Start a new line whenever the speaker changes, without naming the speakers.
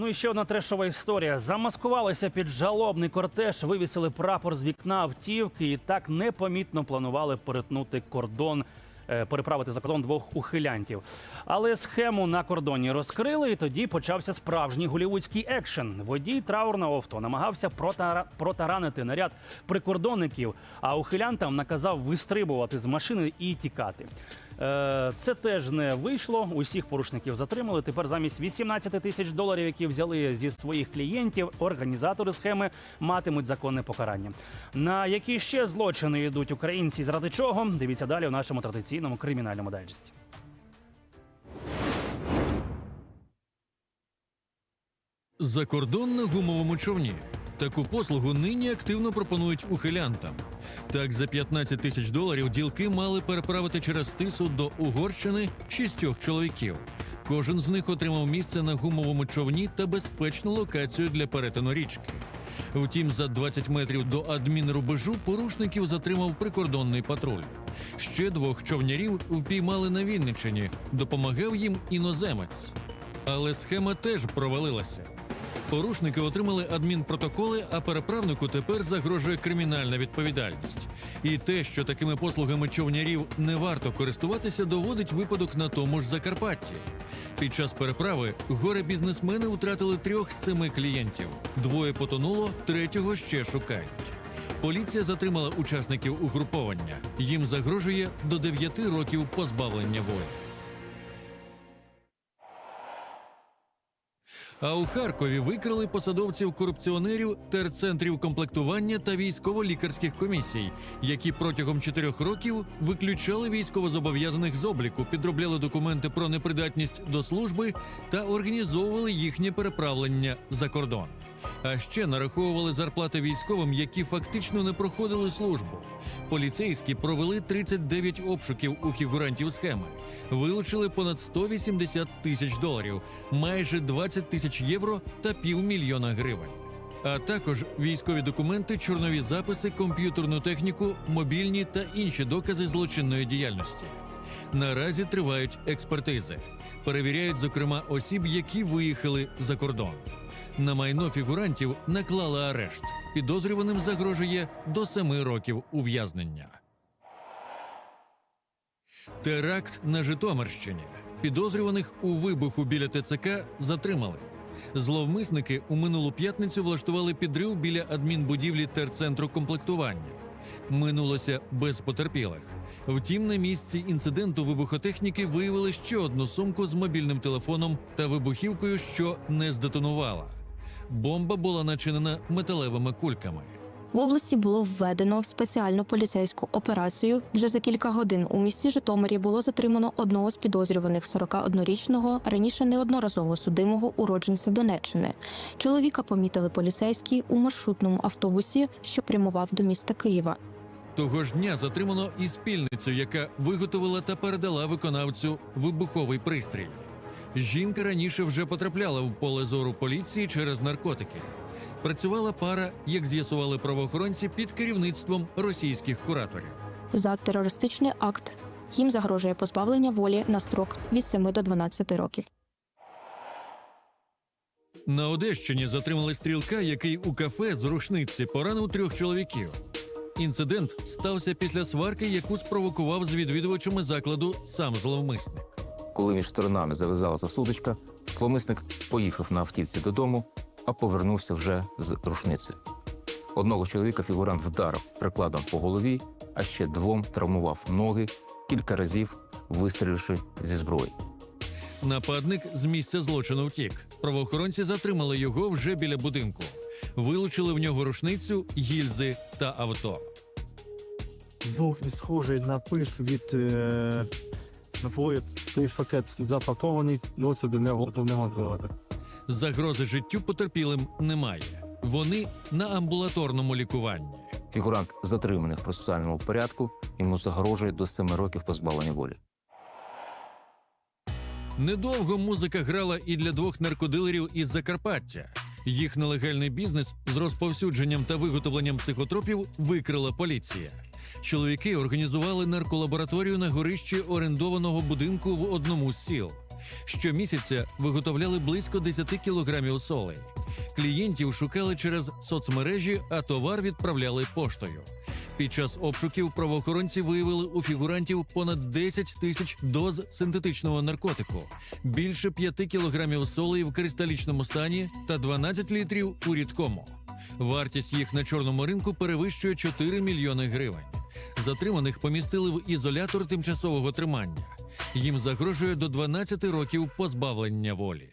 Ну і ще одна трешова історія. Замаскувалися під жалобний кортеж, вивісили прапор з вікна автівки і так непомітно планували перетнути кордон. е, Переправити за кордон двох ухилянтів. Але схему на кордоні розкрили, і тоді почався справжній голівудський екшен. Водій траурного авто намагався протара- протаранити наряд прикордонників, а ухилянтам наказав вистрибувати з машини і тікати. Е, Це теж не вийшло. Усіх порушників затримали. Тепер замість 18 тисяч доларів, які взяли зі своїх клієнтів, організатори схеми матимуть законне покарання. На які ще злочини йдуть українці? Заради чого? Дивіться далі у нашому традиційному кримінальному дайджесті.
Закордон на гумовому човні. Таку послугу нині активно пропонують ухилянтам. Так, за 15 тисяч доларів ділки мали переправити через тису до Угорщини шістьох чоловіків. Кожен з них отримав місце на гумовому човні та безпечну локацію для перетину річки. Втім, за 20 метрів до адмінрубежу порушників затримав прикордонний патруль. Ще двох човнярів впіймали на Вінниччині. Допомагав їм іноземець. Але схема теж провалилася. Порушники отримали адмінпротоколи, а переправнику тепер загрожує кримінальна відповідальність. І те, що такими послугами човнярів не варто користуватися, доводить випадок на тому ж Закарпатті. Під час переправи горе бізнесмени втратили трьох з семи клієнтів. Двоє потонуло, третього ще шукають. Поліція затримала учасників угруповання. Їм загрожує до 9 років позбавлення волі. А у Харкові викрили посадовців корупціонерів терцентрів комплектування та військово-лікарських комісій, які протягом чотирьох років виключали військовозобов'язаних з обліку, підробляли документи про непридатність до служби та організовували їхнє переправлення за кордон. А ще нараховували зарплати військовим, які фактично не проходили службу. Поліцейські провели 39 обшуків у фігурантів схеми, вилучили понад 180 тисяч доларів, майже 20 тисяч євро та півмільйона гривень. А також військові документи, чорнові записи, комп'ютерну техніку, мобільні та інші докази злочинної діяльності. Наразі тривають експертизи. Перевіряють, зокрема, осіб, які виїхали за кордон. На майно фігурантів наклали арешт. Підозрюваним загрожує до семи років ув'язнення. Теракт на Житомирщині. Підозрюваних у вибуху біля ТЦК затримали. Зловмисники у минулу п'ятницю влаштували підрив біля адмінбудівлі терцентру комплектування. Минулося без потерпілих. Втім, на місці інциденту вибухотехніки виявили ще одну сумку з мобільним телефоном та вибухівкою, що не здетонувала. Бомба була начинена металевими кульками.
В області було введено спеціальну поліцейську операцію. Вже за кілька годин у місті Житомирі було затримано одного з підозрюваних 41-річного, раніше неодноразово судимого уродженця Донеччини. Чоловіка помітили поліцейські у маршрутному автобусі, що прямував до міста Києва.
Того ж дня затримано і спільницю, яка виготовила та передала виконавцю вибуховий пристрій. Жінка раніше вже потрапляла в поле зору поліції через наркотики. Працювала пара, як з'ясували правоохоронці, під керівництвом російських кураторів.
За терористичний акт їм загрожує позбавлення волі на строк від 7 до 12 років.
На Одещині затримали стрілка, який у кафе з рушниці поранив трьох чоловіків. Інцидент стався після сварки, яку спровокував з відвідувачами закладу сам зловмисник.
Коли між сторонами зав'язалася сутичка, зловмисник поїхав на автівці додому, а повернувся вже з рушницею. Одного чоловіка фігурант вдарив прикладом по голові, а ще двом травмував ноги кілька разів, вистріливши зі зброї.
Нападник з місця злочину втік. Правоохоронці затримали його вже біля будинку. Вилучили в нього рушницю, гільзи та авто.
зовсім схожий на пиш від е, напою. Цей пакет запакований, носить до нього до нього зводити.
Загрози життю потерпілим немає. Вони на амбулаторному лікуванні.
Фігурант затриманий в процесуальному порядку, йому загрожує до 7 років позбавлення волі.
Недовго музика грала і для двох наркодилерів із Закарпаття. Їх нелегальний бізнес з розповсюдженням та виготовленням психотропів викрила поліція. Чоловіки організували нарколабораторію на горищі орендованого будинку в одному з сіл. Щомісяця виготовляли близько 10 кілограмів солей. Клієнтів шукали через соцмережі, а товар відправляли поштою. Під час обшуків правоохоронці виявили у фігурантів понад 10 тисяч доз синтетичного наркотику, більше 5 кілограмів солей в кристалічному стані та 12 літрів у рідкому. Вартість їх на чорному ринку перевищує 4 мільйони гривень. Затриманих помістили в ізолятор тимчасового тримання. Їм загрожує до 12 років позбавлення волі.